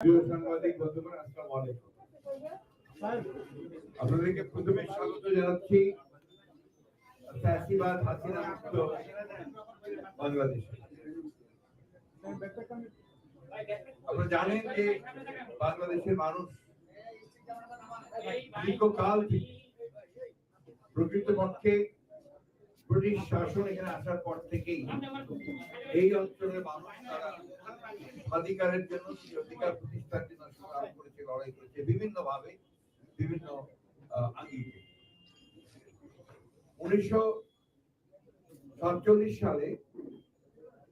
প্রিয় সাংবাদিক, বন্ধুগণ, আসসালামু আলাইকুম। আপনাদেরকে প্রথমে স্বাগত জানাচ্ছি বাংলাদেশে। আপনারা জানেন যে বাংলাদেশের মানুষ দীর্ঘকাল প্রকৃতপক্ষে ব্রিটিশ শাসন এখানে আসার পর থেকেই এই অঞ্চলের মানুষ তারা অধিকারের জন্য অধিকার প্রতিষ্ঠার জন্য সংগ্রাম করেছে, লড়াই করেছে বিভিন্ন ভাবে বিভিন্ন উনিশশো সাতচল্লিশ সালে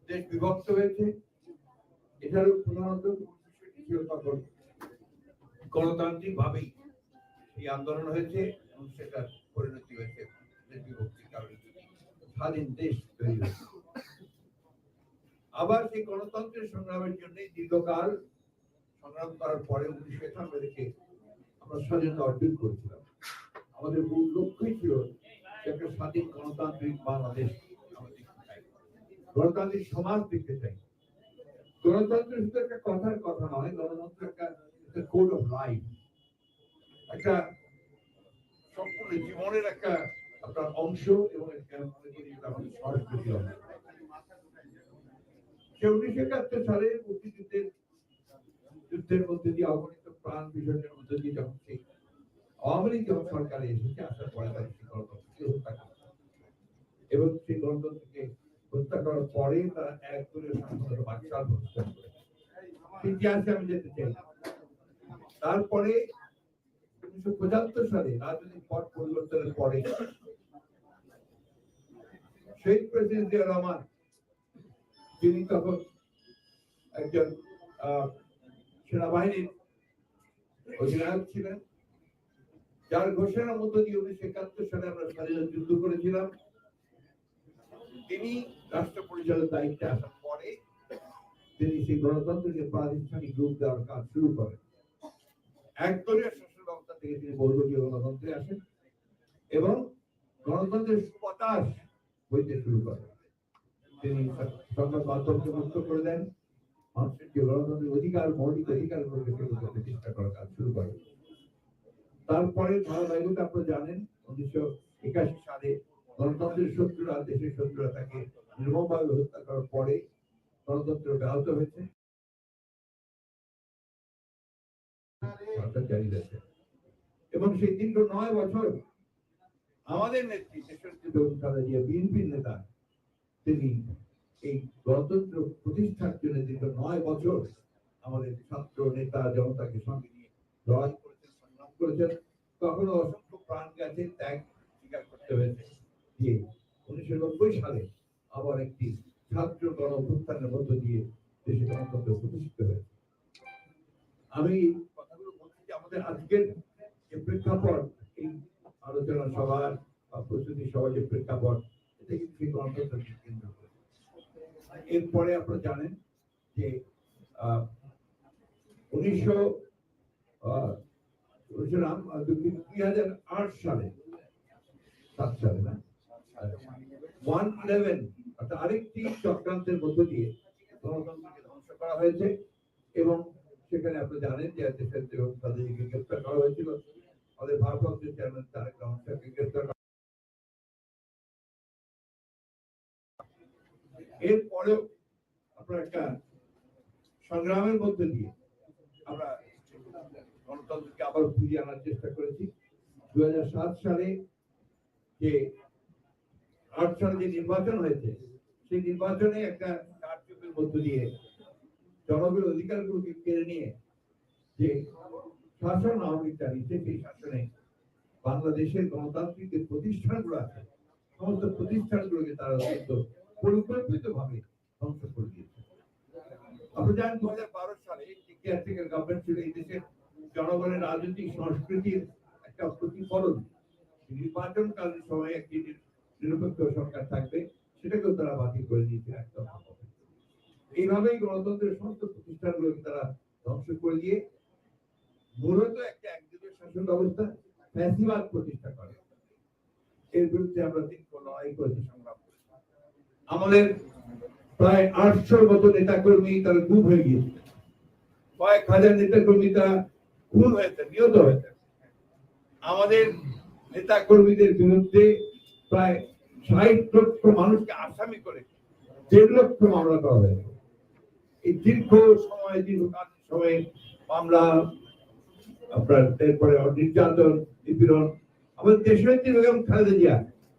দেশ বিভক্ত হয়েছে। এটারও প্রধানত ছিল তখন গণতান্ত্রিক ভাবেই এই আন্দোলন হয়েছে এবং সেটার পরিণতি হয়েছে দেশ বিভক্তির কারণে। স্বাধীন দেশ তৈরি আবার সেই গণতন্ত্রের সংগ্রামের জন্য দীর্ঘকাল সংগ্রাম করার পরে উনিশশো একানব্বই থেকে আমরা স্বাধীনতা অর্জন করেছিলাম। আমাদের মূল লক্ষ্যই ছিল একটা স্বাধীন গণতান্ত্রিক বাংলাদেশ গণতান্ত্রিক সমাজ দেখতে চাই। গণতন্ত্র শুধু একটা কথার কথা নয়, গণতন্ত্র একটা কোড অফ লাইফ একটা সম্পূর্ণ জীবনের একটা আপনার অংশ এবং যুদ্ধের মধ্যে দিয়ে অগণিত প্রাণ বিসর্জনের মধ্যে দিয়ে যখন সেই আওয়ামী লীগ যখন সরকারে এসেছে, আসার পরে তারা সেই গণতন্ত্রকে হত্যা করে এবং সেই গণতন্ত্রকে হত্যা করার পরে তারা এক করে সাংসদ বাকশাল প্রতিষ্ঠান করে। ইতিহাসে আমি যেতে চাই। তারপরে উনিশশো পঁচাত্তর সালে রাজনৈতিক পট পরিবর্তনের পরে শহীদ প্রেসিডেন্ট জিয়া রহমান তিনি তখন একজন সেনাবাহিনীর অধিনায়ক ছিলেন। যার ঘোষণার মধ্য দিয়ে উনিশশো একাত্তর সালে আমরা স্বাধীনতা যুদ্ধ করেছিলাম। তিনি রাষ্ট্র পরিচালনার দায়িত্বে আসার পরে তিনি সেই গণতন্ত্রকে প্রাতিষ্ঠানিক রূপ দেওয়ার কাজ শুরু করেন। একদলীয় শাসন ব্যবস্থা থেকে তিনি বহুদলীয় গণতন্ত্রে আসেন এবং গণতন্ত্রের সুবাতাস বইতে শুরু করেন তিনি সংবাদ মুক্ত করে দেন। মানুষের যে গণতন্ত্রের অধিকার, মৌলিক অধিকার গুলোকে সেগুলোকে প্রতিষ্ঠা করার কাজ শুরু করেন। তারপরে ধারাবাহিকতা আপনারা জানেন, উনিশশো একাশি সালে গণতন্ত্রের শত্রুরা, দেশের শত্রুরা তাকে নির্মমভাবে হত্যা করার পরে গণতন্ত্র ব্যাহত হয়েছে। এবং সেই দীর্ঘ নয় বছর আমাদের নেত্রী দেশনেত্রী বেগম খালেদা জিয়া বিএনপির নেতা, তিনি এই গণতন্ত্র প্রতিষ্ঠার জন্য দীর্ঘ নয় বছর আমাদের ছাত্র নেতা জনতাকে সঙ্গে নিয়ে লড়াই করেছেন, সংগ্রাম করেছেন। কখনো অসংখ্য প্রাণ গেছে ত্যাগ স্বীকার করতে হয়েছে। যে উনিশশো নব্বই সালে আবার একটি ছাত্র গণ অভ্যুত্থানের মধ্য দিয়ে দেশে গণতন্ত্র প্রতিষ্ঠিত হয়েছে। আমি কথাগুলো বলছি যে আমাদের আজকের যে প্রেক্ষাপট আলোচনা সভার প্রস্তুতি সভা যে প্রেক্ষাপট, এটা কিন্তু সেই গণতন্ত্রকে কেন্দ্র করে এরপরে আপনারা জানেন যে উনিশশো উনিশশো দুই হাজার আট সালে, সাত সালে না? ওয়ান ইলেভেন, অর্থাৎ আরেকটি চক্রান্তের মধ্য দিয়ে গণতন্ত্রকে ধ্বংস করা হয়েছে এবং সেখানে আপনি জানেন যে দেশের যে গ্রেপ্তার করা হয়েছিল। আমাদের ভারপ্রাপ্ত চেয়ারম্যান তারেক রহমান সাহেবকে গ্রেপ্তার এরপরেও আপনার একটা সংগ্রামের মধ্যে দিয়ে আমরা গণতন্ত্রকে আবার ফিরিয়ে আনার চেষ্টা করেছি। দু হাজার সাত সালে যে আট সালে যে নির্বাচন হয়েছে, সেই নির্বাচনে একটা কারচুপির মধ্য দিয়ে জনগণের অধিকারগুলোকে কেড়ে নিয়ে যে শাসন আওয়ামী চালিয়েছে সেই শাসনে বাংলাদেশের গণতান্ত্রিক যে প্রতিষ্ঠানগুলো আছে, সমস্ত প্রতিষ্ঠানগুলোকে তারা অত্যন্ত পরিকল্পিত ভাবে ধ্বংস করে দিয়েছে। আপনি জানেন দু হাজার বারো সালে কেয়ারটেকার গভর্নমেন্ট ছিল, এই দেশের জনগণের রাজনৈতিক সংস্কৃতির একটা প্রতিফলন। নির্বাচন নির্বাচনকালীন সময়ে একটি নির- নিরপেক্ষ সরকার থাকবে, সেটাকেও তারা বাতিল করে দিয়েছে একদম। এইভাবেই গণতন্ত্রের সমস্ত প্রতিষ্ঠানগুলোকে তারা ধ্বংস করে দিয়ে মূলত একটা একদিনের শাসন ব্যবস্থা ফ্যাসিবাদ প্রতিষ্ঠা করে। এর বিরুদ্ধে আমরা দীর্ঘ লড়াই করেছি, সংগ্রাম আমাদের প্রায় আটশোর মতো নেতা কর্মী তারা গুম হয়ে গিয়েছে। কয়েক হাজার নেতা কর্মীরা খুন হয়েছে, নিহত হয়েছে। আমাদের নেতা কর্মীদের বিরুদ্ধে প্রায় ষাট লক্ষ মানুষকে আসামি করে দেড় লক্ষ মামলা করা হয়েছে। এই দীর্ঘ সময় দীর্ঘকাল সময় মামলা আপনার এরপরে নির্যাতন, নিপীড়ন আমাদের দেশনেত্রী বেগম খালেদা জিয়া,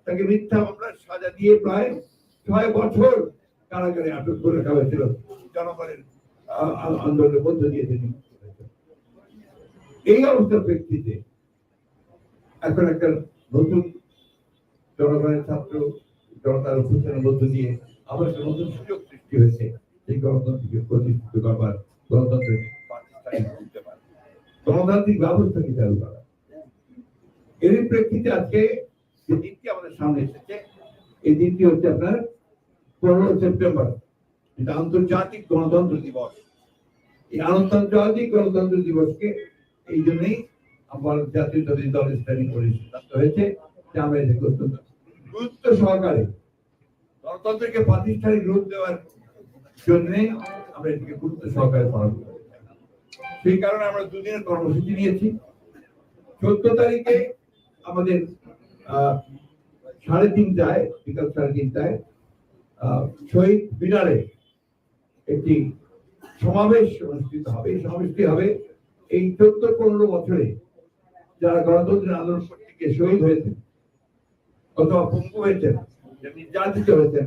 তাকে মিথ্যা মামলার সাজা দিয়ে প্রায় ছয় বছর কারাগারে আটক করে রাখা হয়েছিল। জনগণের আন্দোলনের মধ্য দিয়ে তিনি এই অবস্থার প্রেক্ষিতে এখন একটা নতুন জনগণের ছাত্র, জনতার অভ্যুত্থানের মধ্য দিয়ে আবার একটা নতুন সুযোগ সৃষ্টি হয়েছে। এই গণতন্ত্রকে প্রতিষ্ঠিত করবার গণতন্ত্রের গণতান্ত্রিক ব্যবস্থাকে চালু করা? এর প্রেক্ষিতে আজকে যে দিনটি আমাদের সামনে এসেছে, এই দিনটি হচ্ছে আপনার পনেরো সেপ্টেম্বর এটা আন্তর্জাতিক গণতন্ত্র দিবস। এই আন্তর্জাতিক গণতন্ত্র দিবসকে এই জন্যই আমার জাতীয় দলের দল স্টাডি করে সিদ্ধান্ত হয়েছে যে আমরা এটাকে অত্যন্ত গুরুত্ব সহকারে গণতন্ত্রকে প্রাতিষ্ঠানিক রূপ দেওয়ার জন্য আমরা এটাকে গুরুত্ব সহকারে পালন করি। সেই কারণে আমরা দুদিনের কর্মসূচি নিয়েছি। চোদ্দ তারিখে আমাদের সাড়ে তিনটায় বিকাল সাড়ে তিনটায় শহীদ মিনারে একটি সমাবেশ অনুষ্ঠিত হবে। এই সমাবেশটি হবে এই চোদ্দ পনেরো বছরে যারা গণতন্ত্রের আন্দোলন গিয়ে শহীদ হয়েছেন অথবা পঙ্গু হয়েছেন নির্যাতিত হয়েছেন,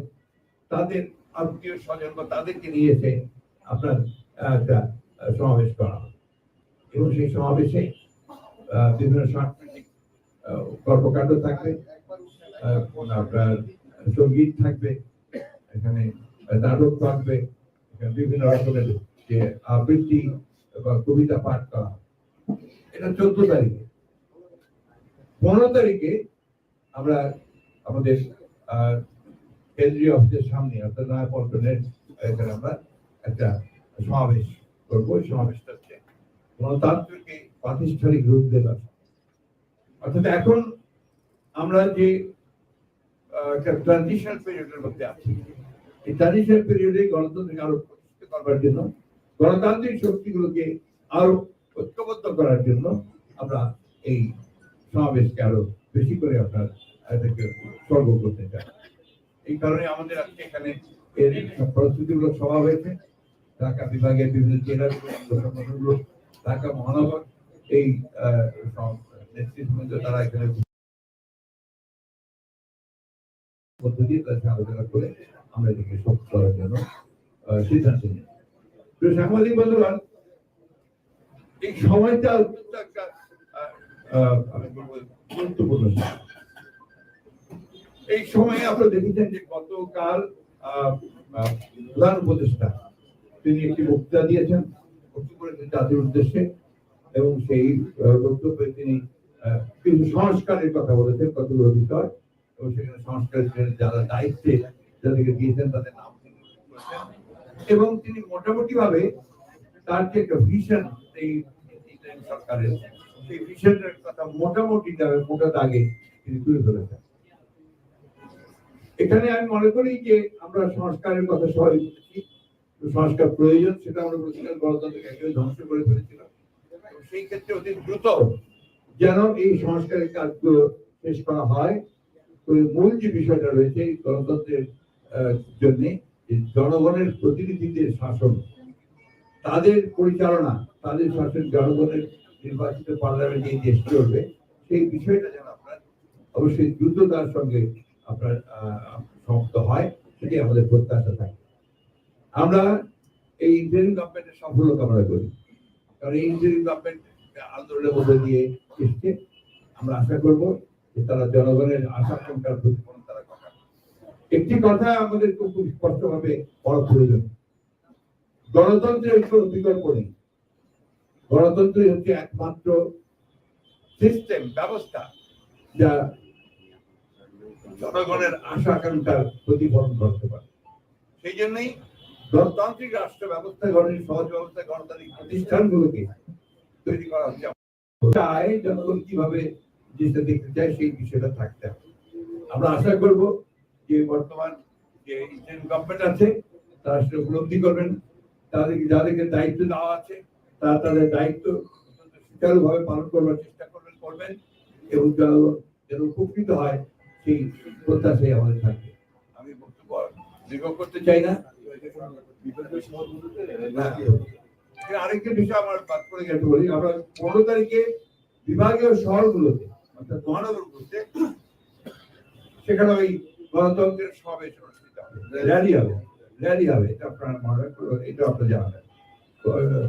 তাদের আত্মীয় স্বজন বা তাদেরকে নিয়ে এসে আপনার একটা সমাবেশ করা এবং সেই সমাবেশে বিভিন্ন সাংস্কৃতিক কর্মকাণ্ড থাকবে আপনার সংগীত থাকবে, এখানে নাটক থাকবে বিভিন্ন রকমের যে আবৃত্তি বা কবিতা পাঠ করা এটা চোদ্দ তারিখে। পনেরো তারিখে আমরা আমাদের কেন্দ্রীয় অফিসের সামনে, অর্থাৎ নয়াপল্টনের এখানে আমরা একটা সমাবেশ গণতন্ত্রকে প্রাতিষ্ঠানিক রূপ দেওয়া অর্থাৎ এখন আমরা যে ট্রানজিশন পিরিয়ডের মধ্যে আছি, এই ট্রানজিশন পিরিয়ডে গণতন্ত্রকে আরও প্রতিষ্ঠিত করবার জন্য, গণতান্ত্রিক শক্তিগুলোকে আরও ঐক্যবদ্ধ করার জন্য আমরা এই সমাবেশকে আরও বেশি করে আপনার এটাকে সর্ব করতে চাই। এই কারণে আমাদের আজকে এখানে এর প্রস্তুতিমূলক সভা হয়েছে। ঢাকা বিভাগের বিভিন্ন জেলার সংগঠনগুলো ঢাকা মহানগর এই নেতৃত্ববৃন্দ তারা এখানে দিয়ে তাদের আলোচনা করে আমরা করার জন্য সিদ্ধান্ত নিই। সাংবাদিক এই সময়টা গুরুত্বপূর্ণ এই সময়ে আপনারা দেখেছেন যে গতকাল প্রধান উপদেষ্টা তিনি একটি বক্তৃতা দিয়েছেন জাতির উদ্দেশ্যে, এবং সেই বক্তব্যে তিনি কিছু সংস্কারের কথা বলেছেন, কতগুলো বিষয়, এবং সেখানে সংস্কারের জন্য যারা দায়িত্বে যাদেরকে দিয়েছেন, তাদের নাম এবং তিনি মোটামুটি ভাবে তার যে একটা ভিশন এই সরকারের, সেই ভিশনের কথা মোটামুটি দাগে- মোটা দাগে তিনি তুলে ধরেছেন। এখানে আমি মনে করি যে আমরা সংস্কারের কথা সবাই সংস্কার প্রয়োজন, সেটা আমরা বলেছিলাম গণতন্ত্রকে একেবারে ধ্বংস করে ফেলেছিলাম। সেই ক্ষেত্রে অতি দ্রুত যেন এই সংস্কারের কাজগুলো শেষ করা হয়। মূল যে বিষয়টা রয়েছে এই গণতন্ত্রের জন্য জনগণের প্রতিনিধিদের শাসন, তাদের পরিচালনা, তাদের শাসন জনগণের নির্বাচিত পার্লামেন্ট দেশ চলবে সেই বিষয়টা যেন আপনার অবশ্যই দ্রুততার সঙ্গে আপনার সমাপ্ত হয় সেটি আমাদের প্রত্যাশা থাকে। আমরা এই ইন্টারিম গভর্নমেন্টের সাফল্য কামনা করি। কারণ এই ইন্টারিম গভর্নমেন্ট আন্দোলনের মধ্যে দিয়ে এসছে। আমরা আশা করব যে তারা জনগণের আশা আকাঙ্ক্ষার প্রতিফলন তারা ঘটাবে একটি কথা আমাদের খুব স্পষ্টভাবে বড় প্রয়োজন। গণতন্ত্রের কোনো বিকল্প নেই। গণতন্ত্রই হচ্ছে একমাত্র সিস্টেম ব্যবস্থা যা জনগণের আশা আকাঙ্ক্ষার প্রতিফলন করতে পারে। সেই জন্যই গণতান্ত্রিক রাষ্ট্র ব্যবস্থা গণের সহজ ব্যবস্থা, গণতান্ত্রিক প্রতিষ্ঠানগুলোকে তৈরি করা হচ্ছে। চায় জনগণ কীভাবে জিনিসটা দেখতে চায় সেই বিষয়টা থাকতে হবে। আমরা আশা করব যে বর্তমান যে ইন্ডিয়ান গভর্নমেন্ট আছে, তারা সেটা উপলব্ধি করবেন। তাদেরকে যাদেরকে দায়িত্ব দেওয়া আছে, তারা তাদের দায়িত্ব সুচারুভাবে পালন করবার চেষ্টা করবেন করবেন এবং যেন উপকৃত হয় সেই প্রত্যাশাই আমাদের থাকবে। আমি বক্তব্য দীর্ঘ করতে চাই না। আরেকটা বিষয় আমার বাদ করে গেছে বলি। আমরা পনেরো তারিখে বিভাগীয় শহরগুলোতে, অর্থাৎ সেখানে ওই গণতন্ত্রের সমাবেশ অনুষ্ঠিত হবে। র্যালি হবে। র্যালি হবে, এটা আপনারা মনে এটা জানাবেন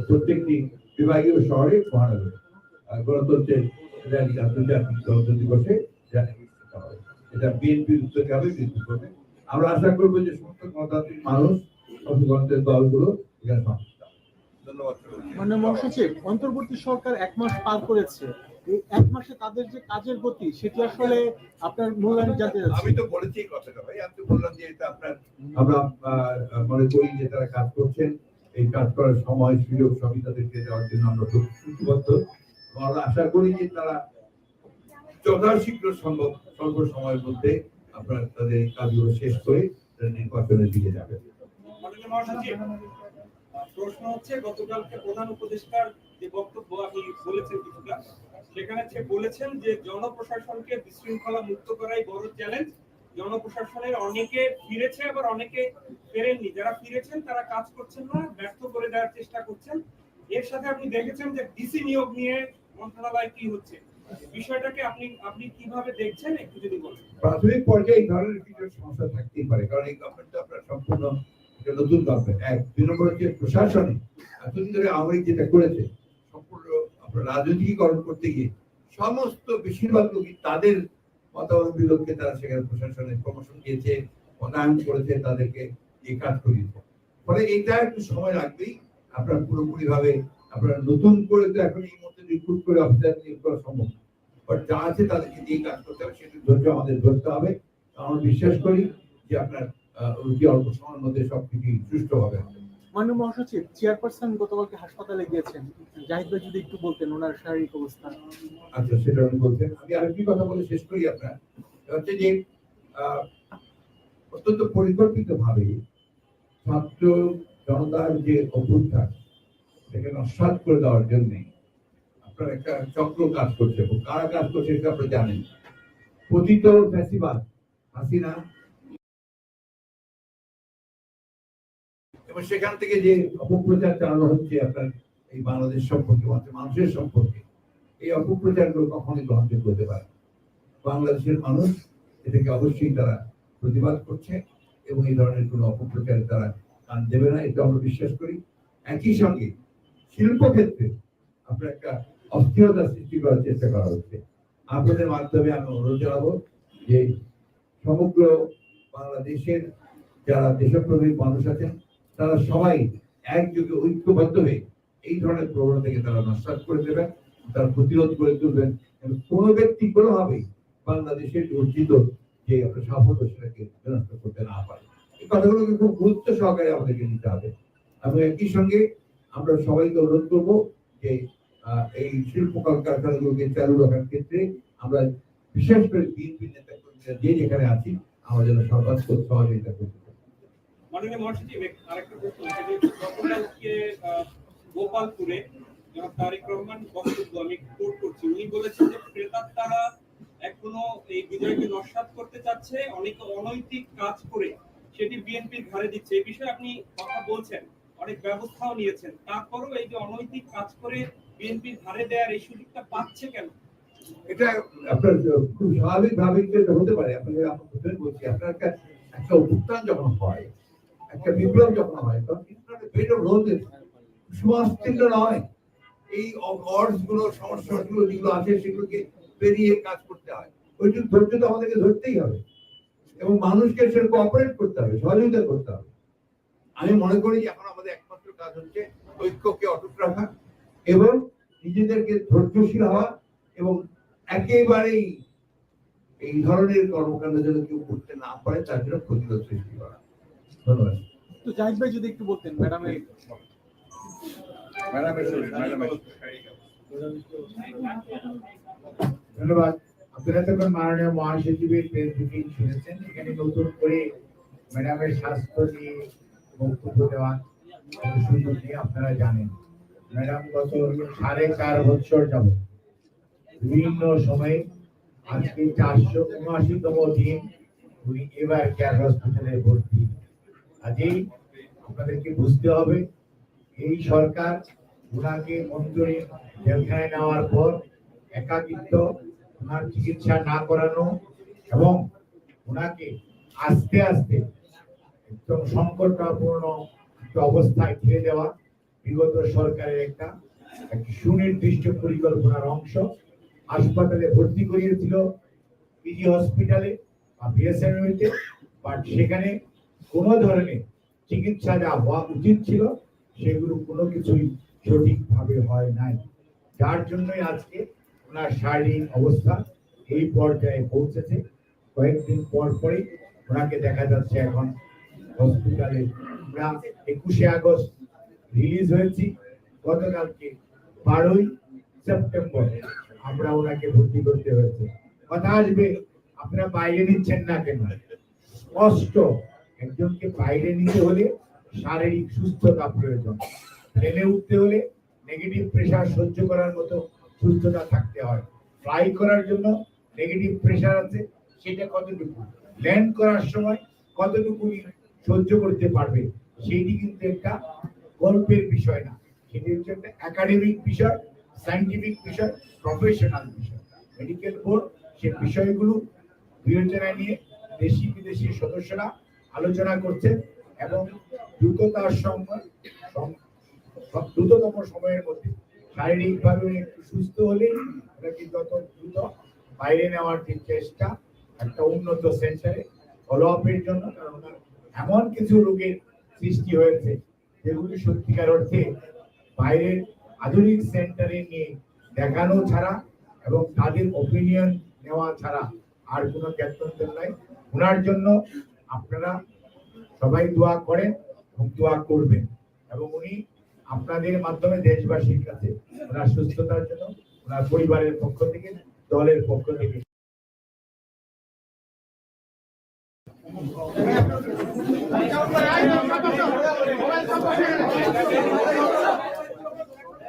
প্রত্যেকটি বিভাগীয় শহরে মহানগরে গণতন্ত্রের র্যালি, আন্তর্জাতিক গণতন্ত্র দিবসে এটা বিএনপির উদ্যোগে হবে করবে আমরা আশা করব যে সমস্ত গণতান্ত্রিক মানুষ সমস্ত দলগুলো এখানে ধন্যবাদ। মানে মহাসচিব অন্তর্বর্তী সরকার এক মাস পার করেছে। এই এক মাসে তাদের যে কাজের গতি সেটি আসলে আপনার মূল্যায়ন জানতে আমি তো বলেছি এই কথাটা ভাই আমি তো বললাম যে এটা আপনার আমরা মনে করি যে তারা কাজ করছেন। এই কাজ করার সময় সুযোগ সবই তাদেরকে দেওয়ার জন্য আমরা প্রতিশ্রুতিবদ্ধ আমরা আশা করি যে তারা যথাশীঘ্র সম্ভব স্বল্প সময়ের মধ্যে আপনার তাদের কাজগুলো শেষ করে নির্বাচনের দিকে যাবে মাননীয় প্রশ্ন হচ্ছে, গতকালকে প্রধান উপদেষ্টার যে বক্তব্য আপনি বলেছেন কিছুটা, সেখানে সে বলেছেন যে জনপ্রশাসনকে বিশৃঙ্খলা মুক্ত করাই বড় চ্যালেঞ্জ জনপ্রশাসনের অনেকে ফিরেছে, আবার অনেকে ফেরেননি। যারা ফিরেছেন, তারা কাজ করছেন না, ব্যর্থ করে দেওয়ার চেষ্টা করছেন। এর সাথে আপনি দেখেছেন যে ডিসি নিয়োগ নিয়ে মন্ত্রণালয় কি হচ্ছে? বিষয়টাকে আপনি আপনি কীভাবে দেখছেন, একটু যদি বলেন। প্রাথমিক পর্যায়ে এই ধরনের সমস্যা থাকতেই পারে, কারণ এই গভর্নমেন্ট আপনার সম্পূর্ণ নতুন এক, দুই নম্বর হচ্ছে প্রশাসনে এতদিন ধরে আওয়ামী যেটা করেছে, সম্পূর্ণ রাজনীতিকরণ করতে গিয়ে সমস্ত বেশিরভাগ লোকই তাদের মতাবলম্বী তারা সেখানে প্রশাসনে প্রমোশন দিয়েছে করেছে, তাদেরকে এই কাজ করিয়েছে। ফলে এটা একটু সময় লাগবেই। আপনার পুরোপুরি ভাবে আপনার নতুন করে তো এখন এই মুহূর্তে রিক্রুট করে অফিসার নিয়োগ করা সম্ভব। বাট যা আছে তাদেরকে দিয়ে কাজ করতে হবে, সেটা ধৈর্য আমাদের ধরতে হবে। আমরা বিশ্বাস করি যে আপনার অতি অল্প সময়ের মধ্যে সবকিছু সুষ্ঠুভাবে হবে? মাননীয় মহাসচিব চেয়ারপারসন গতকালকে হাসপাতালে গিয়েছেন। জাহিদ ভাই যদি একটু বলতেন ওনার শারীরিক অবস্থা। আচ্ছা সেটা আমি বলছেন আমি আরেকটি কথা বলে শেষ করি আপনার। হচ্ছে যে অত্যন্ত পরিকল্পিত ভাবে ছাত্র জনতার যে অভ্যুত্থান সেটাকে নস্বাত করে দেওয়ার জন্য আপনার একটা চক্র কাজ করছে। এবং কারা কাজ করছে সেটা আপনি জানেন। পতিত ফ্যাসিবাদ হাসিনা এবং সেখান থেকে যে অপপ্রচার চালানো হচ্ছে আপনার এই বাংলাদেশ সম্পর্কে মানুষের সম্পর্কে, এই অপপ্রচারগুলো কখনোই গ্রহণযোগ্য হতে পারে বাংলাদেশের মানুষ এটাকে অবশ্যই তারা প্রতিবাদ করছে এবং এই ধরনের কোনো অপপ্রচারে তারা কান দেবে না, এটা আমরা বিশ্বাস করি। একই সঙ্গে শিল্পক্ষেত্রে আপনার একটা অস্থিরতা সৃষ্টি করার চেষ্টা করা হচ্ছে। আপনাদের মাধ্যমে আমি অনুরোধ জানাব যে সমগ্র বাংলাদেশের যারা দেশপ্রেমিক মানুষ আছেন তারা সবাই একযোগে ঐক্যবদ্ধ হয়ে এই ধরনের প্রবণতাকে তারা নস্বাত করে দেবেন, তার প্রতিরোধ করে তুলবেন। এবং কোনো ব্যক্তি কোনোভাবেই বাংলাদেশের অর্জিত যে আপনার সাফল্য সেটাকে বিনষ্ট করতে না পারে। এই কথাগুলোকে খুব গুরুত্ব সহকারে আমাদেরকে নিতে হবে। এবং একই সঙ্গে আমরা সবাইকে অনুরোধ করব যে এই শিল্প কলকারখানাগুলোকে চালু রাখার ক্ষেত্রে আমরা বিশেষ করে বিএনপি নেতা যে যেখানে আছি, আমরা যেন সর্বাত্মক সহযোগিতা করতে মাননীয় মহাসচিব আরেকটা প্রশ্ন গতকালকে গোপালপুরে জনাব রহমান বক্তব্য আমি কোট করছি, উনি বলেছেন যে ক্রেতারা এখনও এই বিজয়কে নস্বাত করতে চাচ্ছে, অনেক অনৈতিক কাজ করে সেটি বিএনপির ঘাড়ে দিচ্ছে। এই বিষয়ে আপনি কথা বলছেন, অনেক ব্যবস্থাও নিয়েছেন। তারপরেও এই যে অনৈতিক কাজ করে বিএনপির ঘাড়ে দেওয়ার এই সুযোগটা পাচ্ছে কেন? এটা আপনার খুব স্বাভাবিক ভাবে হতে পারে। আপনাকে বলছি, আপনার একটা অভ্যুত্থান যখন হয় একটা বিপ্লব যখন হয়, তখন রোধের সমাজতীর্ণ নয়। এই অর্ডসগুলো সমস্যা গুলো যেগুলো আছে, সেগুলোকে পেরিয়ে কাজ করতে হয়। ওইটুকু ধৈর্য তো আমাদেরকে ধরতেই হবে। এবং মানুষকে সেরকম অপারেট করতে হবে, সহযোগিতা করতে হবে। আমি মনে করি যে এখন আমাদের একমাত্র কাজ হচ্ছে ঐক্যকে অটুট রাখা এবং নিজেদেরকে ধৈর্যশীল হওয়া এবং একেবারেই এই ধরনের কর্মকাণ্ড যেন কেউ করতে না পারে, তার জন্য প্রতিরোধ সৃষ্টি করা। ধন্যবাদ। তো জাহিদ ভাই যদি একটু বলতেন ম্যাডামের ধন্যবাদ। আপনারা তখন মাননীয় মহাসচিবের প্রেস ব্রিফিং শুনেছেন এখানে নতুন করে ম্যাডামের স্বাস্থ্য নিয়ে বক্তব্য দেওয়ার একটা সুযোগ নিয়ে আপনারা জানেন। ম্যাডাম গত সাড়ে চার বছর যাব বিভিন্ন সময়ে আজকে চারশো উনআশিতম দিন উনি এবার কেয়ার হসপিটালে ভর্তি। কাজেই আপনাদেরকে বুঝতে হবে, এই সরকার ওনাকে মন্ত্রী জেলখানায় নেওয়ার পর একাকিত্ব ওনার চিকিৎসা না করানো এবং ওনাকে আস্তে আস্তে একদম সংকটপূর্ণ একটা অবস্থায় ঠেলে দেওয়া বিগত সরকারের একটা, একটি সুনির্দিষ্ট পরিকল্পনার অংশ। হাসপাতালে ভর্তি করিয়েছিল, পিজি হসপিটালে বা বিএসএমইতে বাট সেখানে কোনো ধরনের চিকিৎসা যা হওয়া উচিত ছিল, সেগুলো কোনো কিছুই সঠিকভাবে হয় নাই। যার জন্যই আজকে ওনার শারীরিক অবস্থা এই পর্যায়ে পৌঁছেছে। কয়েকদিন পর পরই ওনাকে দেখা যাচ্ছে এখন হসপিটালে। আমরা একুশে আগস্ট রিলিজ হয়েছি, গতকালকে বারোই সেপ্টেম্বর আমরা ওনাকে ভর্তি করতে হয়েছে। কথা আসবে, আপনারা বাইরে নিচ্ছেন না কেন? স্পষ্ট একজনকে বাইরে নিতে হলে শারীরিক সুস্থতা প্রয়োজন। ট্রেনে উঠতে হলে নেগেটিভ প্রেসার সহ্য করার মতো সুস্থতা থাকতে হয়। ফ্লাই করার জন্য নেগেটিভ প্রেসার আছে, সেটা কতটুকু? ল্যান্ড করার সময় কতটুকু সহ্য করতে পারবে, সেইটি কিন্তু একটা গল্পের বিষয় না। সেটি হচ্ছে একটা একাডেমিক বিষয় সাইন্টিফিক বিষয় প্রফেশনাল বিষয়। মেডিকেল বোর্ড সে বিষয়গুলো বিবেচনায় নিয়ে দেশি বিদেশি সদস্যরা আলোচনা করছেন এবং দ্রুততার সময় দ্রুততম সময়ের মধ্যে শারীরিকভাবে একটু সুস্থ ওনাকে যত দ্রুত বাইরে নেওয়ার যে চেষ্টা, একটা উন্নত সেন্টারে ফলো আপের জন্য, কারণ এমন কিছু রোগের সৃষ্টি হয়েছে যেগুলি সত্যিকার অর্থে বাইরের আধুনিক সেন্টারে নিয়ে দেখানো ছাড়া এবং তাদের ওপিনিয়ন নেওয়া ছাড়া আর কোনো জ্ঞাতন্তর নাই। ওনার জন্য আপনারা সবাই দোয়া করেন এবং দোয়া করবেন এবং উনি আপনাদের মাধ্যমে দেশবাসীর কাছে ওনার সুস্থতার জন্য, ওনার পরিবারের পক্ষ থেকে, দলের পক্ষ থেকে.